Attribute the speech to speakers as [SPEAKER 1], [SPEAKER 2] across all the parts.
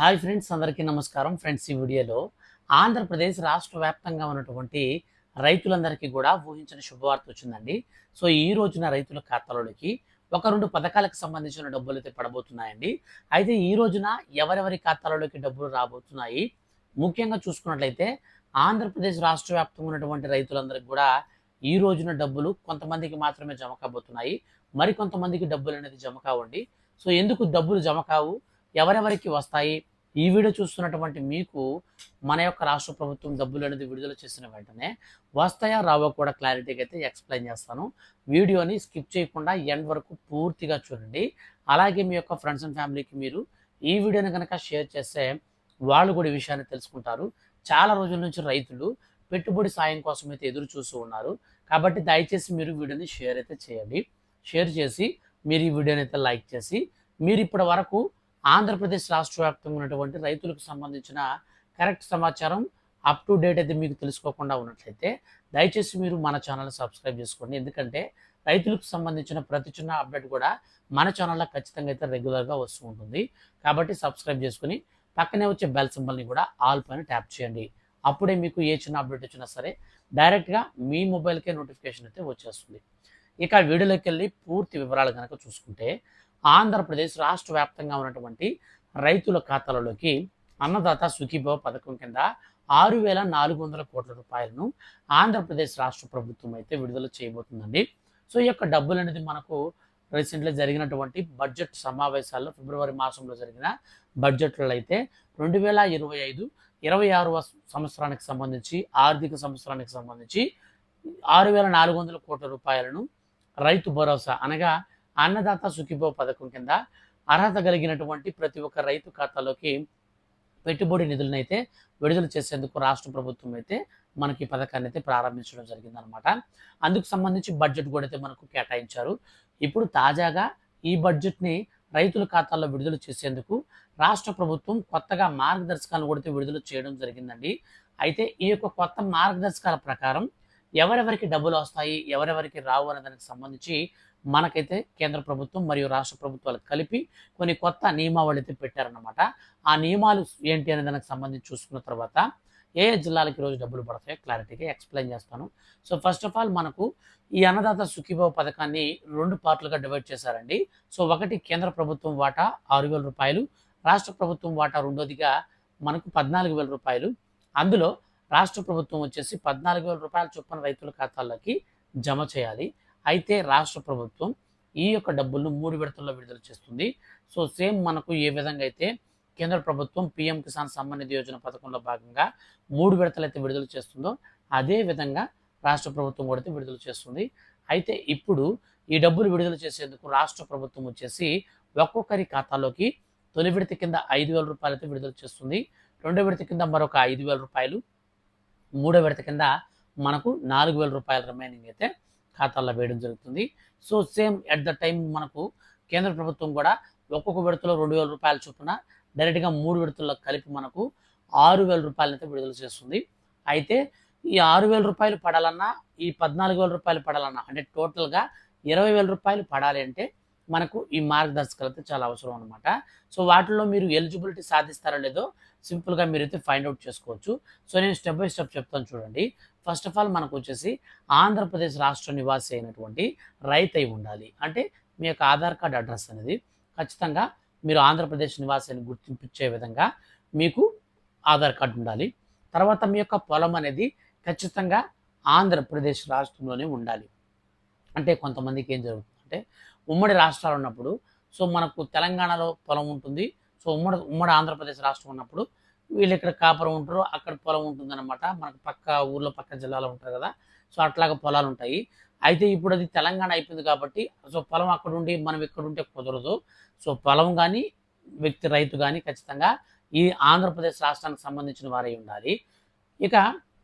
[SPEAKER 1] Hi friends అందరికీ నమస్కారం. Friends ఈ వీడియోలో ఆంధ్రప్రదేశ్ రాష్ట్ర వ్యాప్తంగా ఉన్నటువంటి రైతులందరికీ కూడా ఊహించిన శుభవార్త వచ్చిందండి. సో ఈ రోజున రైతుల ఖాతాలోకి ఒక రెండు పథకాలకు సంబంధించిన డబ్బులు అయితే పడబోతున్నాయండి. అయితే ఈ రోజున ఎవరెవరి ఖాతాలలోకి డబ్బులు రాబోతున్నాయి? ముఖ్యంగా చూసుకున్నట్లయితే ఆంధ్రప్రదేశ్ రాష్ట్ర వ్యాప్తంగా ఉన్నటువంటి రైతులందరికీ కూడా ఈ రోజున డబ్బులు కొంతమందికి మాత్రమే జమ కాబోతున్నాయి. మరి కొంతమందికి డబ్బులు అనేది జమ కావండి. సో ఎందుకు డబ్బులు జమ కావు? ఎవరెవరికి వస్తాయి? ఈ వీడియో చూస్తున్నటువంటి మీకు మన యొక్క రాష్ట్ర ప్రభుత్వం డబ్బులు అనేది విడుదల చేసిన వెంటనే వస్తాయా రావో కూడా క్లారిటీగా అయితే ఎక్స్ప్లెయిన్ చేస్తాను. వీడియోని స్కిప్ చేయకుండా ఎండ్ వరకు పూర్తిగా చూడండి. అలాగే మీ యొక్క ఫ్రెండ్స్ అండ్ ఫ్యామిలీకి మీరు ఈ వీడియోని కనుక షేర్ చేస్తే వాళ్ళు కూడా ఈ విషయాన్ని తెలుసుకుంటారు. చాలా రోజుల నుంచి రైతులు పెట్టుబడి సాయం కోసం అయితే ఎదురు చూస్తూ ఉన్నారు. కాబట్టి దయచేసి మీరు వీడియోని షేర్ అయితే చేయండి. షేర్ చేసి మీరు ఈ వీడియోని అయితే లైక్ చేసి మీరు ఇప్పటి వరకు ఆంధ్రప్రదేశ్ రాష్ట్ర వ్యాప్తంగా ఉన్నటువంటి రైతులకు సంబంధించిన కరెక్ట్ సమాచారం అప్ టు డేట్ అయితే మీకు తెలుసుకోకుండా ఉన్నట్లయితే దయచేసి మీరు మన ఛానల్ సబ్స్క్రైబ్ చేసుకోండి. ఎందుకంటే రైతులకు సంబంధించిన ప్రతి చిన్న అప్డేట్ కూడా మన ఛానల్లో ఖచ్చితంగా అయితే రెగ్యులర్గా వస్తూ ఉంటుంది. కాబట్టి సబ్స్క్రైబ్ చేసుకుని పక్కనే వచ్చే బెల్ సింబల్ని కూడా ఆల్ పైన ట్యాప్ చేయండి. అప్పుడే మీకు ఏ చిన్న అప్డేట్ వచ్చినా సరే డైరెక్ట్గా మీ మొబైల్కే నోటిఫికేషన్ అయితే వచ్చేస్తుంది. ఇక వీడియోలోకి వెళ్ళి పూర్తి వివరాలు కనుక చూసుకుంటే ఆంధ్రప్రదేశ్ రాష్ట్ర వ్యాప్తంగా ఉన్నటువంటి రైతుల ఖాతాలలోకి అన్నదాత సుఖీభవ పథకం కింద ఆరు వేల నాలుగు వందల కోట్ల రూపాయలను ఆంధ్రప్రదేశ్ రాష్ట్ర ప్రభుత్వం అయితే విడుదల చేయబోతుందండి. సో ఈ యొక్క డబ్బులు అనేది మనకు రీసెంట్గా జరిగినటువంటి బడ్జెట్ సమావేశాల్లో ఫిబ్రవరి మాసంలో జరిగిన బడ్జెట్లో అయితే రెండు వేల ఇరవై ఐదు ఇరవై ఆరవ సంవత్సరానికి సంబంధించి ఆర్థిక సంవత్సరానికి సంబంధించి ఆరు వేల నాలుగు వందల కోట్ల రూపాయలను రైతు భరోసా అనగా అన్నదాత సుఖీభవ పథకం కింద అర్హత కలిగినటువంటి ప్రతి ఒక్క రైతు ఖాతాలోకి పెట్టుబడి నిధులనైతే విడుదల చేసేందుకు రాష్ట్ర ప్రభుత్వం అయితే మనకి ఈ పథకాన్ని అయితే ప్రారంభించడం జరిగిందనమాట. అందుకు సంబంధించి బడ్జెట్ కూడా అయితే మనకు కేటాయించారు. ఇప్పుడు తాజాగా ఈ బడ్జెట్ని రైతుల ఖాతాల్లో విడుదల చేసేందుకు రాష్ట్ర ప్రభుత్వం కొత్తగా మార్గదర్శకాలను కూడా విడుదల చేయడం జరిగిందండి. అయితే ఈ యొక్క కొత్త మార్గదర్శకాల ప్రకారం ఎవరెవరికి డబ్బులు వస్తాయి ఎవరెవరికి రావు అనే దానికి సంబంధించి మనకైతే కేంద్ర ప్రభుత్వం మరియు రాష్ట్ర ప్రభుత్వాలు కలిపి కొన్ని కొత్త నియమావళి అయితే పెట్టారన్నమాట. ఆ నియమాలు ఏంటి అనే దానికి సంబంధించి చూసుకున్న తర్వాత ఏ ఏ జిల్లాలకు ఈరోజు డబ్బులు పడతాయో క్లారిటీగా ఎక్స్ప్లెయిన్ చేస్తాను. సో ఫస్ట్ ఆఫ్ ఆల్ మనకు ఈ అన్నదాత సుఖీభావ పథకాన్ని రెండు పార్ట్లుగా డివైడ్ చేశారండి. సో ఒకటి కేంద్ర ప్రభుత్వం వాటా ఆరు వేల రూపాయలు రాష్ట్ర ప్రభుత్వం వాటా రెండోదిగా మనకు పద్నాలుగు వేల రూపాయలు. అందులో రాష్ట్ర ప్రభుత్వం వచ్చేసి పద్నాలుగు వేల రూపాయల చొప్పున రైతుల ఖాతాల్లోకి జమ చేయాలి. అయితే రాష్ట్ర ప్రభుత్వం ఈ యొక్క డబ్బులను మూడు విడతల్లో విడుదల చేస్తుంది. సో సేమ్ మనకు ఏ విధంగా అయితే కేంద్ర ప్రభుత్వం పిఎం కిసాన్ సమ్మాన్ నిధి యోజన పథకంలో భాగంగా మూడు విడతలు అయితే విడుదల చేస్తుందో అదే విధంగా రాష్ట్ర ప్రభుత్వం కూడా అయితే విడుదల చేస్తుంది. అయితే ఇప్పుడు ఈ డబ్బులు విడుదల చేసేందుకు రాష్ట్ర ప్రభుత్వం వచ్చేసి ఒక్కొక్కరి ఖాతాలోకి తొలి విడత కింద ఐదు వేల రూపాయలు అయితే విడుదల చేస్తుంది. రెండో విడత కింద మరొక ఐదు వేల రూపాయలు. మూడో విడత కింద మనకు నాలుగు వేల రూపాయల రిమైనింగ్ అయితే ఖాతాల్లో వేయడం జరుగుతుంది. So same at the time మనకు కేంద్ర ప్రభుత్వం కూడా ఒక్కొక్క విడతలో రెండు వేల రూపాయల చొప్పున డైరెక్ట్గా మూడు విడతల్లో కలిపి మనకు ఆరు వేల రూపాయలనైతే విడుదల చేస్తుంది. అయితే ఈ ఆరు వేల రూపాయలు పడాలన్నా ఈ పద్నాలుగు వేల రూపాయలు పడాలన్నా అంటే టోటల్గా ఇరవై వేల రూపాయలు పడాలి అంటే మనకు ఈ మార్గదర్శకాలు అయితే చాలా అవసరం అనమాట సో వాటిల్లో మీరు ఎలిజిబిలిటీ సాధిస్తారో లేదో సింపుల్గా మీరైతే ఫైండ్ అవుట్ చేసుకోవచ్చు. సో నేను స్టెప్ బై స్టెప్ చెప్తాను చూడండి. ఫస్ట్ ఆఫ్ ఆల్ మనకు వచ్చేసి ఆంధ్రప్రదేశ్ రాష్ట్ర నివాసి అయినటువంటి రైతు అయి ఉండాలి. అంటే మీ యొక్క ఆధార్ కార్డ్ అడ్రస్ అనేది ఖచ్చితంగా మీరు ఆంధ్రప్రదేశ్ నివాసి అని గుర్తింపించే విధంగా మీకు ఆధార్ కార్డు ఉండాలి. తర్వాత మీ యొక్క పొలం అనేది ఖచ్చితంగా ఆంధ్రప్రదేశ్ రాష్ట్రంలోనే ఉండాలి. అంటే కొంతమందికి ఏం జరుగుతుందంటే ఉమ్మడి రాష్ట్రాలు ఉన్నప్పుడు సో మనకు తెలంగాణలో పొలం ఉంటుంది సో ఉమ్మడి ఉమ్మడి ఆంధ్రప్రదేశ్ రాష్ట్రం ఉన్నప్పుడు వీళ్ళు ఇక్కడ కాపురం ఉంటారు అక్కడ పొలం ఉంటుందన్నమాట. మనకు పక్క ఊర్లో పక్క జిల్లాలో ఉంటారు కదా. సో అట్లాగా పొలాలు ఉంటాయి. అయితే ఇప్పుడు అది తెలంగాణ అయిపోయింది కాబట్టి సో పొలం అక్కడ ఉండి మనం ఇక్కడ ఉంటే కుదరదు. సో పొలం కానీ వ్యక్తి రైతు కానీ ఖచ్చితంగా ఈ ఆంధ్రప్రదేశ్ రాష్ట్రానికి సంబంధించిన వారై ఉండాలి. ఇక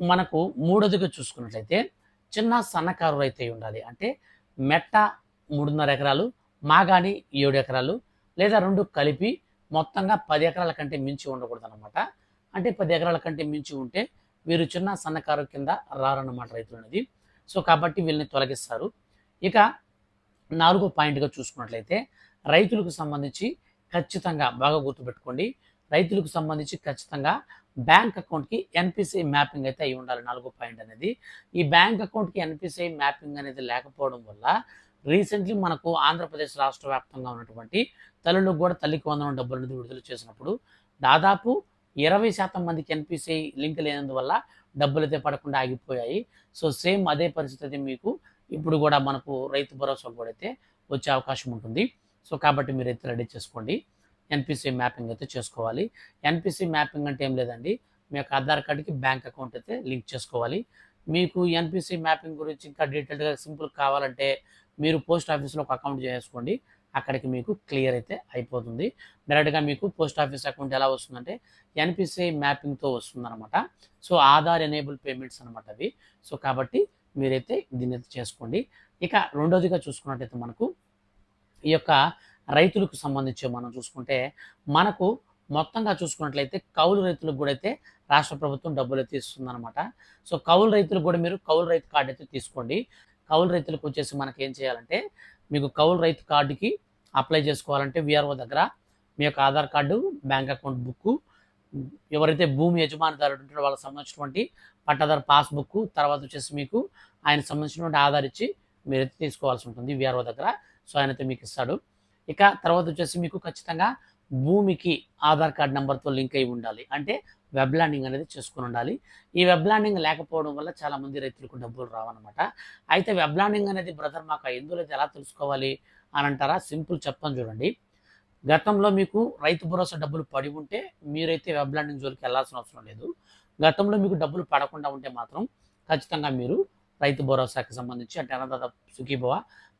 [SPEAKER 1] మనకు మూడోదిగా చూసుకున్నట్లయితే చిన్న సన్నకారు రైతు ఉండాలి. అంటే మెట్ట మూడున్నర ఎకరాలు మాగాని ఏడు ఎకరాలు లేదా రెండు కలిపి మొత్తంగా పది ఎకరాల కంటే మించి ఉండకూడదు అనమాట అంటే పది ఎకరాల కంటే మించి ఉంటే వీరు చిన్న సన్నకారు కింద రారన్నమాట రైతులు అనేది సో కాబట్టి వీళ్ళని తొలగిస్తారు. ఇక నాలుగో పాయింట్గా చూసుకున్నట్లయితే రైతులకు సంబంధించి ఖచ్చితంగా బాగా గుర్తుపెట్టుకోండి రైతులకు సంబంధించి ఖచ్చితంగా బ్యాంక్ అకౌంట్కి ఎన్పిసిఐ మ్యాపింగ్ అయితే అయి ఉండాలి నాలుగో పాయింట్ అనేది. ఈ బ్యాంక్ అకౌంట్కి ఎన్పిసిఐ మ్యాపింగ్ అనేది లేకపోవడం వల్ల రీసెంట్లీ మనకు ఆంధ్రప్రదేశ్ రాష్ట్ర వ్యాప్తంగా ఉన్నటువంటి తల్లులకు కూడా తల్లికి వందనం డబ్బులు అనేది విడుదల చేసినప్పుడు దాదాపు ఇరవై శాతం మందికి ఎన్పిసిఐ లింక్ లేనందువల్ల డబ్బులు అయితే పడకుండా ఆగిపోయాయి. సో సేమ్ అదే పరిస్థితి మీకు ఇప్పుడు కూడా మనకు రైతు భరోసా కూడా అయితే వచ్చే అవకాశం ఉంటుంది. సో కాబట్టి మీరు అయితే రెడీ చేసుకోండి. ఎన్పిసి మ్యాపింగ్ అయితే చేసుకోవాలి. ఎన్పిసి మ్యాపింగ్ అంటే ఏం లేదండి. మీ యొక్క ఆధార్ కార్డుకి బ్యాంక్ అకౌంట్ అయితే లింక్ చేసుకోవాలి. మీకు ఎన్పిసి మ్యాపింగ్ గురించి ఇంకా డీటెయిల్గా సింపుల్ కావాలంటే మీరు పోస్ట్ ఆఫీస్లో ఒక అకౌంట్ చేసుకోండి. అక్కడికి మీకు క్లియర్ అయితే అయిపోతుంది. డైరెక్ట్గా మీకు పోస్ట్ ఆఫీస్ అకౌంట్ ఎలా వస్తుందంటే ఎన్పిసిఐ మ్యాపింగ్తో వస్తుందన్నమాట. సో ఆధార్ ఎనేబుల్ పేమెంట్స్ అనమాట అవి. సో కాబట్టి మీరైతే దీన్ని అయితే చేసుకోండి. ఇక రెండోదిగా చూసుకున్నట్టయితే మనకు ఈ యొక్క రైతులకు సంబంధించి మనం చూసుకుంటే మనకు మొత్తంగా చూసుకున్నట్లయితే కౌలు రైతులకు కూడా అయితే రాష్ట్ర ప్రభుత్వం డబ్బులు అయితే ఇస్తుందన్నమాట. సో కౌలు రైతులకు కూడా మీరు కౌలు రైతు కార్డు అయితే తీసుకోండి. కౌలు రైతులకు వచ్చేసి మనకి ఏం చేయాలంటే మీకు కౌలు రైతు కార్డుకి అప్లై చేసుకోవాలంటే విఆర్ఓ దగ్గర మీ యొక్క Aadhaar card bank account book ఎవరైతే భూమి యజమానిదారుడు ఉంటారో వాళ్ళకి సంబంధించినటువంటి పట్టాదారు పాస్బుక్ తర్వాత వచ్చేసి మీకు ఆయన సంబంధించినటువంటి ఆధార్ ఇచ్చి మీరైతే తీసుకోవాల్సి ఉంటుంది విఆర్ఓ దగ్గర. సో ఆయనతో మీకు ఇస్తాడు. ఇక తర్వాత వచ్చేసి మీకు ఖచ్చితంగా భూమికి ఆధార్ కార్డ్ నెంబర్తో లింక్ అయి ఉండాలి. అంటే వెబ్ ల్యాండింగ్ అనేది చేసుకుని ఉండాలి. ఈ వెబ్ ల్యాండింగ్ లేకపోవడం వల్ల చాలా మంది రైతులకు డబ్బులు రావన్నమాట. అయితే వెబ్ ల్యాండింగ్ అనేది బ్రదర్ మాకు ఎందులో అయితే ఎలా తెలుసుకోవాలి అని అంటారా? సింపుల్ చెప్తాను చూడండి. గతంలో మీకు రైతు భరోసా డబ్బులు పడి ఉంటే మీరైతే వెబ్ ల్యాండింగ్ జోలికి వెళ్ళాల్సిన అవసరం లేదు. గతంలో మీకు డబ్బులు పడకుండా ఉంటే మాత్రం ఖచ్చితంగా మీరు రైతు భరోసాకి సంబంధించి అంటే అన్నదాత సుఖీభవ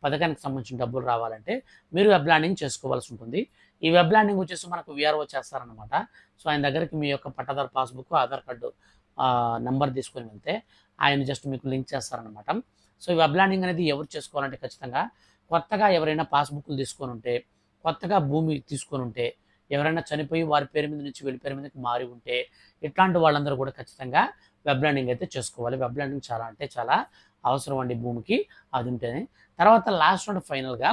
[SPEAKER 1] పథకానికి సంబంధించిన డబ్బులు రావాలంటే మీరు వెబ్ ల్యాండింగ్ చేసుకోవాల్సి ఉంటుంది. ఈ వెబ్ ల్యాండింగ్ వచ్చేసి మనకు విఆర్ఓ చేస్తారనమాట సో ఆయన దగ్గరికి మీ యొక్క పట్టాదారు పాస్బుక్ ఆధార్ కార్డు నెంబర్ తీసుకొని వెళ్తే ఆయన జస్ట్ మీకు లింక్ చేస్తారనమాట సో ఈ వెబ్ ల్యాండింగ్ అనేది ఎవరు చేసుకోవాలంటే ఖచ్చితంగా కొత్తగా ఎవరైనా పాస్బుక్లు తీసుకొని ఉంటే కొత్తగా భూమి తీసుకొని ఉంటే ఎవరైనా చనిపోయి వారి పేరు మీద నుంచి వీళ్ళ పేరు మీదకి మారి ఉంటే ఇట్లాంటి వాళ్ళందరూ కూడా ఖచ్చితంగా వెబ్ ల్యాండింగ్ అయితే చేసుకోవాలి. వెబ్ ల్యాండింగ్ చాలా అంటే చాలా అవసరం అండి భూమికి అది ఉంటేనే. తర్వాత లాస్ట్ అండ్ ఫైనల్గా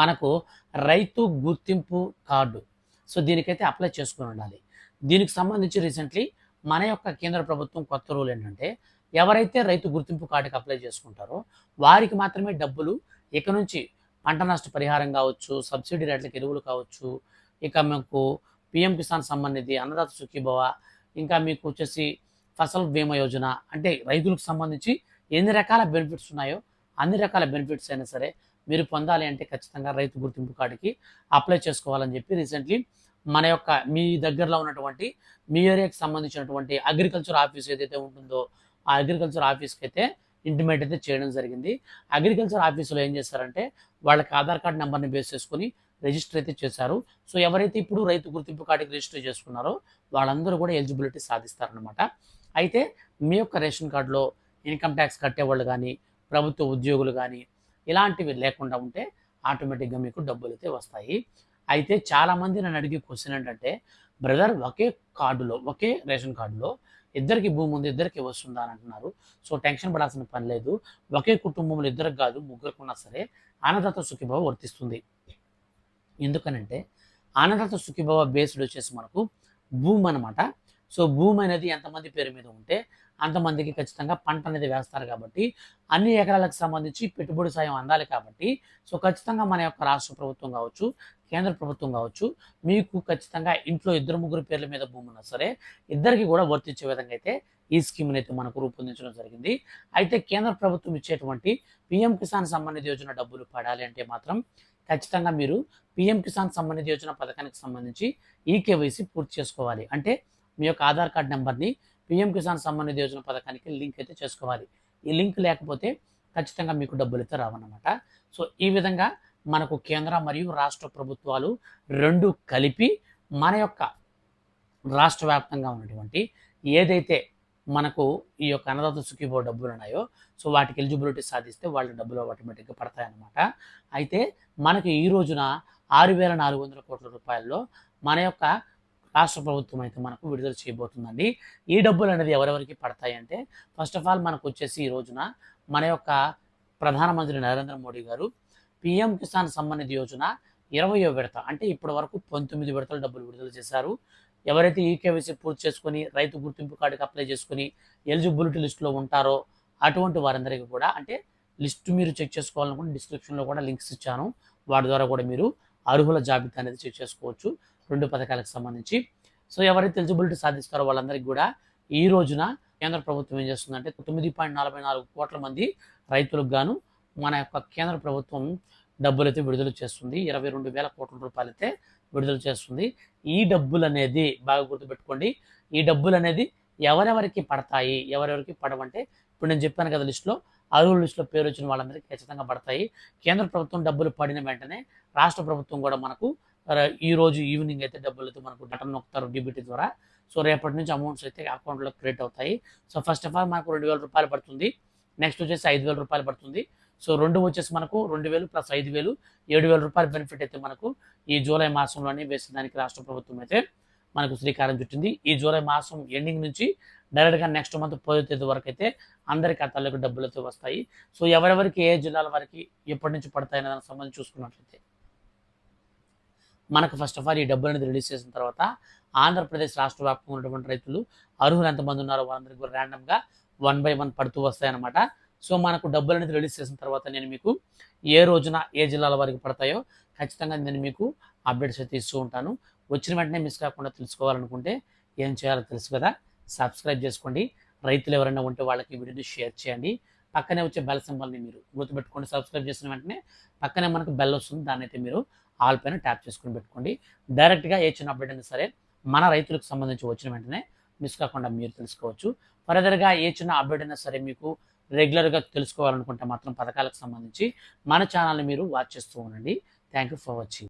[SPEAKER 1] మనకు రైతు గుర్తింపు కార్డు. సో దీనికైతే అప్లై చేసుకుని ఉండాలి. దీనికి సంబంధించి రీసెంట్లీ మన యొక్క కేంద్ర ప్రభుత్వం కొత్త రూల్ ఏంటంటే ఎవరైతే రైతు గుర్తింపు కార్డుకి అప్లై చేసుకుంటారో వారికి మాత్రమే డబ్బులు ఇక నుంచి పంట నష్ట పరిహారం కావచ్చు సబ్సిడీ రేట్లకు ఎరువులు కావచ్చు ఇక మీకు పిఎం కిసాన్ సంబంధించి అన్నదాత సుఖీభవ ఇంకా మీకు వచ్చేసి ఫసల్ బీమా యోజన అంటే రైతులకు సంబంధించి ఎన్ని రకాల బెనిఫిట్స్ ఉన్నాయో అన్ని రకాల బెనిఫిట్స్ అయినా సరే మీరు పొందాలి అంటే ఖచ్చితంగా రైతు గుర్తింపు కార్డుకి అప్లై చేసుకోవాలని చెప్పి రీసెంట్లీ మన యొక్క మీ దగ్గరలో ఉన్నటువంటి మీ ఏరియాకి సంబంధించినటువంటి అగ్రికల్చర్ ఆఫీస్ ఏదైతే ఉంటుందో ఆ అగ్రికల్చర్ ఆఫీస్కి అయితే ఇంటిమేట్ అయితే చేయడం జరిగింది. అగ్రికల్చర్ ఆఫీసులో ఏం చేస్తారంటే వాళ్ళకి ఆధార్ కార్డ్ నెంబర్ని బేస్ చేసుకుని రిజిస్టర్ అయితే చేశారు. సో ఎవరైతే ఇప్పుడు రైతు గుర్తింపు కార్డుకి రిజిస్టర్ చేసుకున్నారో వాళ్ళందరూ కూడా ఎలిజిబిలిటీ సాధిస్తారనమాట అయితే మీ యొక్క రేషన్ కార్డులో ఇన్కమ్ ట్యాక్స్ కట్టేవాళ్ళు కానీ ప్రభుత్వ ఉద్యోగులు కానీ ఇలాంటివి లేకుండా ఉంటే ఆటోమేటిక్గా మీకు డబ్బులు అయితే వస్తాయి. అయితే చాలామంది నన్ను అడిగే క్వశ్చన్ ఏంటంటే బ్రదర్ ఒకే కార్డులో ఒకే రేషన్ కార్డులో ఇద్దరికి భూమి ఉంది ఇద్దరికి వస్తుందా? అని అంటున్నారు. సో టెన్షన్ పడాల్సిన పని లేదు. ఒకే కుటుంబంలో ఇద్దరికి కాదు ముగ్గురికి ఉన్నా సరే అన్నదాత సుఖీభావ వర్తిస్తుంది. ఎందుకనంటే ఆనందత సుఖీభవ బేస్డ్ వచ్చేసి మనకు భూమి అనమాట సో భూమి అనేది ఎంతమంది పేరు మీద ఉంటే అంతమందికి ఖచ్చితంగా పంట అనేది వేస్తారు కాబట్టి అన్ని ఎకరాలకు సంబంధించి పెట్టుబడి సాయం అందాలి కాబట్టి సో ఖచ్చితంగా మన యొక్క రాష్ట్ర ప్రభుత్వం కావచ్చు కేంద్ర ప్రభుత్వం కావచ్చు మీకు ఖచ్చితంగా ఇంట్లో ఇద్దరు ముగ్గురు పేర్ల మీద భూమి ఉన్నా సరే ఇద్దరికి కూడా వర్తించే విధంగా అయితే ఈ స్కీమ్ని అయితే మనకు రూపొందించడం జరిగింది. అయితే కేంద్ర ప్రభుత్వం ఇచ్చేటువంటి పిఎం కిసాన్ సంబంధిత యోజన డబ్బులు పడాలి అంటే మాత్రం ఖచ్చితంగా మీరు పిఎం కిసాన్ సంబంధిత యోజన పథకానికి సంబంధించి ఈ పూర్తి చేసుకోవాలి. అంటే మీ యొక్క ఆధార్ కార్డ్ నెంబర్ని పిఎం కిసాన్ సంబంధిత యోజన పథకానికి లింక్ అయితే చేసుకోవాలి. ఈ లింక్ లేకపోతే ఖచ్చితంగా మీకు డబ్బులు అయితే రావన్నమాట. సో ఈ విధంగా మనకు కేంద్ర మరియు రాష్ట్ర ప్రభుత్వాలు రెండు కలిపి మన యొక్క రాష్ట్ర వ్యాప్తంగా ఉన్నటువంటి ఏదైతే మనకు ఈ యొక్క అన్నదాత సుఖీభో డబ్బులు ఉన్నాయో సో వాటికి ఎలిజిబిలిటీ సాధిస్తే వాళ్ళ డబ్బులు ఆటోమేటిక్గా పడతాయన్నమాట. అయితే మనకి ఈ రోజున ఆరు వేల నాలుగు వందల కోట్ల రూపాయల్లో మన యొక్క రాష్ట్ర ప్రభుత్వం అయితే మనకు విడుదల చేయబోతుందండి. ఈ డబ్బులు అనేది ఎవరెవరికి పడతాయి అంటే ఫస్ట్ ఆఫ్ ఆల్ మనకు వచ్చేసి ఈ రోజున మన యొక్క ప్రధానమంత్రి నరేంద్ర మోడీ గారు పిఎం కిసాన్ సమ్మాన్ నిధి యోజన ఇరవయో విడత అంటే ఇప్పటి వరకు పంతొమ్మిది విడతలు డబ్బులు విడుదల చేశారు. ఎవరైతే ఈకేవైసీ పూర్తి చేసుకొని రైతు గుర్తింపు కార్డుకి అప్లై చేసుకొని ఎలిజిబిలిటీ లిస్టులో ఉంటారో అటువంటి వారందరికీ కూడా అంటే లిస్ట్ మీరు చెక్ చేసుకోవాలనుకుంటే డిస్క్రిప్షన్లో కూడా లింక్స్ ఇచ్చాను. వాటి ద్వారా కూడా మీరు అర్హుల జాబితా అనేది చెక్ చేసుకోవచ్చు రెండు పథకాలకు సంబంధించి. సో ఎవరైతే ఎలిజిబిలిటీ సాధిస్తారో వాళ్ళందరికీ కూడా ఈ రోజున కేంద్ర ప్రభుత్వం ఏం చేస్తుందంటే తొమ్మిది పాయింట్ నలభై నాలుగు కోట్ల మంది రైతులకు గాను మన యొక్క కేంద్ర ప్రభుత్వం డబ్బులు అయితే విడుదల చేస్తుంది. ఇరవై రెండు వేల కోట్ల రూపాయలు అయితే విడుదల చేస్తుంది. ఈ డబ్బులు అనేది బాగా గుర్తుపెట్టుకోండి. ఈ డబ్బులు అనేది ఎవరెవరికి పడతాయి ఎవరెవరికి పడవంటే ఇప్పుడు నేను చెప్పాను కదా లిస్టులో అర్హుల లిస్టులో పేరు వచ్చిన వాళ్ళందరికీ ఖచ్చితంగా పడతాయి. కేంద్ర ప్రభుత్వం డబ్బులు పడిన వెంటనే రాష్ట్ర ప్రభుత్వం కూడా మనకు ఈ రోజు ఈవినింగ్ అయితే డబ్బులు అయితే మనకు బటన్ నొక్కుతారు డిబిటీ ద్వారా. సో రేపటి నుంచి అమౌంట్స్ అయితే అకౌంట్లో క్రియేట్ అవుతాయి. సో ఫస్ట్ ఆఫ్ ఆల్ మనకు రెండు వేల రూపాయలు పడుతుంది. నెక్స్ట్ వచ్చేసి ఐదు వేల రూపాయలు పడుతుంది. సో రెండు వచ్చేసి మనకు రెండు వేలు ప్లస్ ఐదు వేలు ఏడు వేల రూపాయల బెనిఫిట్ అయితే మనకు ఈ జూలై మాసంలోనే వేసిన దానికి రాష్ట్ర ప్రభుత్వం అయితే మనకు శ్రీకారం చుట్టింది. ఈ జూలై మాసం ఎండింగ్ నుంచి డైరెక్ట్గా నెక్స్ట్ మంత్ పదో తేదీ వరకు అయితే అందరి ఖాతాలకు డబ్బులు అయితే వస్తాయి. సో ఎవరెవరికి ఏ జిల్లాల వారికి ఎప్పటి నుంచి పడతాయి అనే దానికి సంబంధించి చూసుకున్నట్లయితే మనకు ఫస్ట్ ఆఫ్ ఆల్ ఈ డబ్బులు అనేది రిలీజ్ చేసిన తర్వాత ఆంధ్రప్రదేశ్ రాష్ట్ర వ్యాప్తంగా ఉన్నటువంటి రైతులు అర్హులు ఎంతమంది ఉన్నారో వాళ్ళందరికీ కూడా ర్యాండమ్గా వన్ బై వన్ పడుతూ వస్తాయన్నమాట. సో మనకు డబ్బులు అనేది రిలీజ్ చేసిన తర్వాత నేను మీకు ఏ రోజున ఏ జిల్లాల వారికి పడతాయో ఖచ్చితంగా నేను మీకు అప్డేట్స్ అయితే ఇస్తూ ఉంటాను. వచ్చిన వెంటనే మిస్ కాకుండా తెలుసుకోవాలనుకుంటే ఏం చేయాలో తెలుసు కదా. సబ్స్క్రైబ్ చేసుకోండి. రైతులు ఎవరైనా ఉంటే వాళ్ళకి వీడియోని షేర్ చేయండి. పక్కనే వచ్చే బెల్ సింబల్ని మీరు గుర్తుపెట్టుకోండి. సబ్స్క్రైబ్ చేసిన వెంటనే పక్కనే మనకు బెల్ వస్తుంది. దాన్ని అయితే మీరు ఆల్ పైన ట్యాప్ చేసుకుని పెట్టుకోండి. డైరెక్ట్గా ఏ చిన్న అప్డేట్ అయినా సరే మన రైతులకు సంబంధించి వచ్చిన వెంటనే మిస్ కాకుండా మీరు తెలుసుకోవచ్చు. ఫర్దర్గా ఏ చిన్న అప్డేట్ అయినా సరే మీకు రెగ్యులర్గా తెలుసుకోవాలనుకుంటే మాత్రం పథకాలకు సంబంధించి మన ఛానల్ని మీరు వాచ్ చేస్తూ ఉండండి. Thank you for watching